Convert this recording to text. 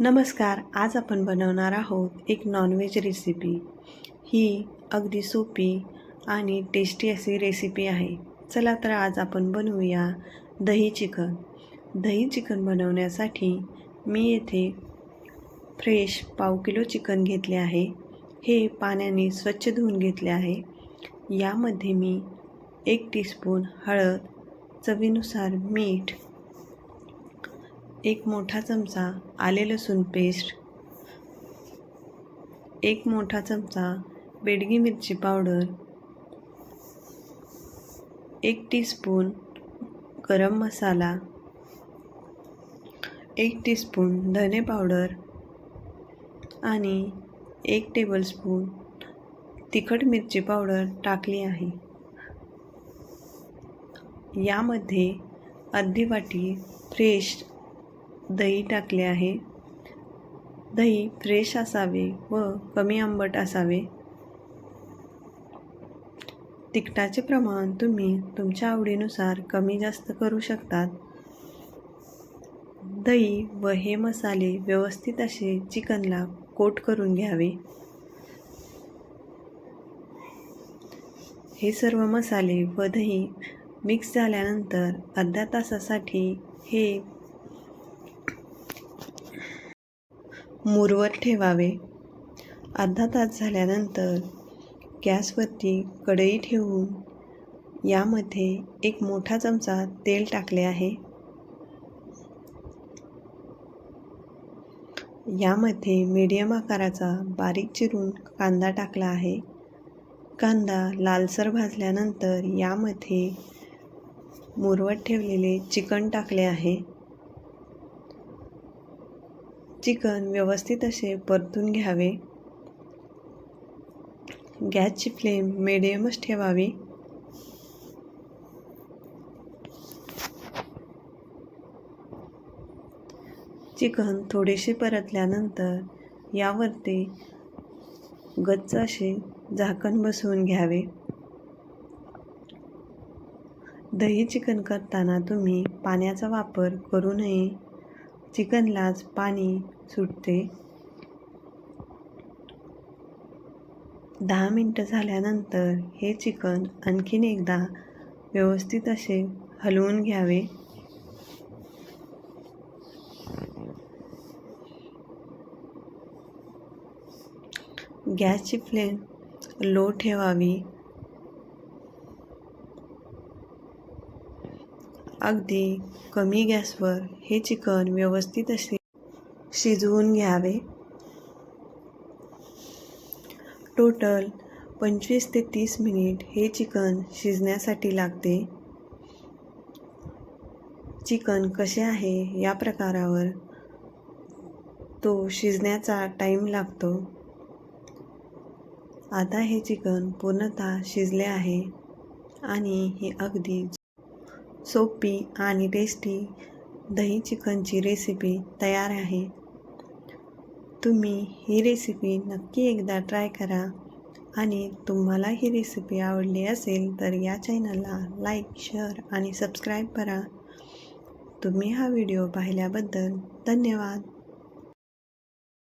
नमस्कार आज आपण बनवणार आहोत एक नॉनव्हेज रेसिपी ही अगदी सोपी आणि टेस्टी अशी रेसिपी आहे. चला तर आज आपण बनवूया दही चिकन. दही चिकन बनवण्यासाठी मी येथे फ्रेश पाव किलो चिकन घेतले आहे. हे पाण्याने स्वच्छ धुवून घेतले आहे. यामध्ये मी एक टीस्पून हळद चवीनुसार मीठ एक मोठा चमचा आले लसूण पेस्ट एक मोठा चमचा बेडगी मिरची पावडर एक टीस्पून गरम मसाला एक टीस्पून धने पावडर आणि एक टेबलस्पून तिखट मिरची पावडर टाकली आहे. यामध्ये अर्धी वाटी फ्रेश दही टाकले आहे. दही फ्रेश असावे व कमी आंबट असावे. तिखटाचे प्रमाण तुम्ही तुमच्या आवडीनुसार कमी जास्त करू शकतात. दही व हे मसाले व्यवस्थित असे चिकनला कोट करून घ्यावे. हे सर्व मसाले व दही मिक्स झाल्यानंतर अर्ध्या तासासाठी हे मूरवर ठेवावे. अर्धा तास झाल्यानंतर गॅसवरती कढई ठेवून यामध्ये एक मोठा चमचा तेल टाकले आहे. यामध्ये मीडियम आकाराचा बारीक चिरून कांदा टाकला आहे. कांदा लालसर भाजल्यानंतर यामध्ये मुरवत ठेवलेले चिकन टाकले आहे. चिकन व्यवस्थित असे परतून घ्यावे. गॅसची फ्लेम मिडियमच ठेवावी. चिकन थोडेसे परतल्यानंतर यावरती गच्च असे झाकण बसवून घ्यावे. दही चिकन करताना तुम्ही पाण्याचा वापर करू नये. चिकनलाच पाणी सुटते. दहा मिनटं झाल्यानंतर हे चिकन आणखीन एकदा व्यवस्थित असे हलवून घ्यावे. गॅसची फ्लेम लो ठेवावी. अगदी कमी गॅसवर हे चिकन व्यवस्थित असे शिजवून घ्यावे. टोटल पंचवीस ते तीस मिनिट हे चिकन शिजण्यासाठी लागते. चिकन कसे आहे या प्रकारावर तो शिजण्याचा टाईम लागतो. आता हे चिकन पूर्णतः शिजले आहे आणि हे अगदी सोपी आणि टेस्टी दही चिकनची रेसिपी तयार आहे. तुम्ही ही रेसिपी नक्की एकदा ट्राय करा. आणि तुम्हाला ही रेसिपी आवडली असेल तर या चॅनलला लाईक शेअर आणि सबस्क्राईब करा. तुम्ही हा व्हिडिओ पाहिल्याबद्दल धन्यवाद.